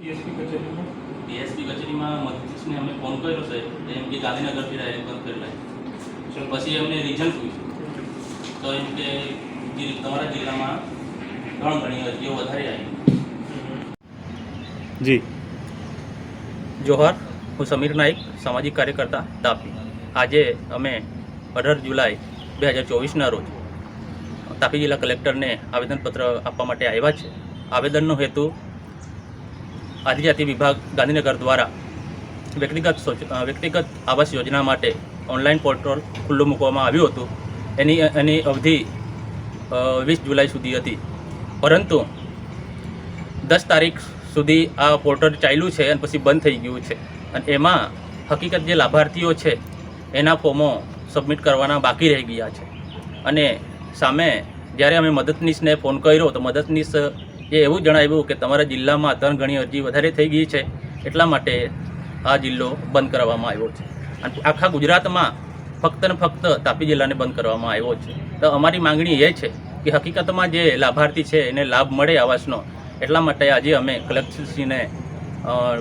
Tsp કચેરીમાં? PSP કચેરીમાં મધ્યસ્થને અમે ફોન કર્યો છે એમ કે ગાંધીનગરથી ડાયરેક્ટ બંધ કરેલા પછી અમને રીઝન પૂછ્યું. તો એમ કે તમારા જિલ્લામાં ત્રણ ગણી અરજીઓ વધારે આવી. જી. જોહર હું સમીર નાઈક સામાજિક કાર્યકર્તા તાપી. આજે અમે અઢાર જુલાઈ બે હજાર ચોવીસના રોજ તાપી જિલ્લા કલેક્ટરને આવેદનપત્ર આપવા માટે આવ્યા છે. આવેદનનો હેતુ આદિજાતિ વિભાગ ગાંધીનગર દ્વારા વ્યક્તિગત વ્યક્તિગત આવાસ યોજના માટે ઓનલાઈન પોર્ટલ ખુલ્લું મૂકવામાં આવ્યું હતું. એની એની અવધિ વીસ જુલાઈ સુધી હતી. પરંતુ દસ તારીખ સુધી આ પોર્ટલ ચાલ્યું છે અને પછી બંધ થઈ ગયું છે. અને એમાં હકીકત જે લાભાર્થીઓ છે, એના ફોર્મો સબમિટ કરવાના બાકી રહી ગયા છે. અને સામે જ્યારે અમે મદદનીશને ફોન કર્યો, તો મદદનીશ એ એવું જણાવ્યું કે તમારા જિલ્લામાં ત્રણ ગણી અરજી વધારે થઈ ગઈ છે એટલા માટે આ જિલ્લો બંધ કરવામાં આવ્યો છે. અને આખા ગુજરાતમાં ફક્ત ને ફક્ત તાપી જિલ્લાને બંધ કરવામાં આવ્યો છે. તો અમારી માંગણી એ છે કે હકીકતમાં જે લાભાર્થી છે એને લાભ મળે આવાસનો એટલા માટે આજે અમે કલેક્ટરશ્રીને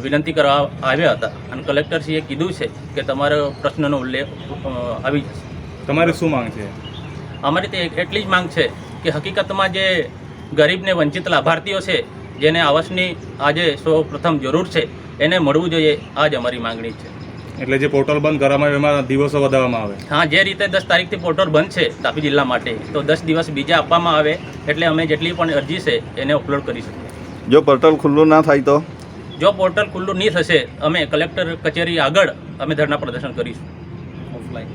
વિનંતી કરવા આવ્યા હતા. અને કલેક્ટરશ્રીએ કીધું છે કે તમારો પ્રશ્નનો ઉલ્લેખ આવી જશે. તમારે શું માંગ છે? અમારી તે એટલી જ માંગ છે કે હકીકતમાં જે ગરીબ ને વંચિત લાભાર્થીઓ છે જેને આવાસની આજે સૌ પ્રથમ જરૂર છે એને મળવું જોઈએ આ જ અમારી માંગણી છે. એટલે જે પોર્ટલ બંધ કરવામાં એમાં દિવસો વધારવામાં આવે? હા જે રીતે દસ તારીખથી પોર્ટલ બંધ છે તાપી જિલ્લા માટે તો દસ દિવસ બીજા આપવામાં આવે એટલે અમે જેટલી પણ અરજી છે એને અપલોડ કરી શકીએ. જો પોર્ટલ ખુલ્લું ના થાય તો? જો પોર્ટલ ખુલ્લું નહીં થશે અમે કલેક્ટર કચેરી આગળ અમે ધરના પ્રદર્શન કરીશું. ઓફલાઈન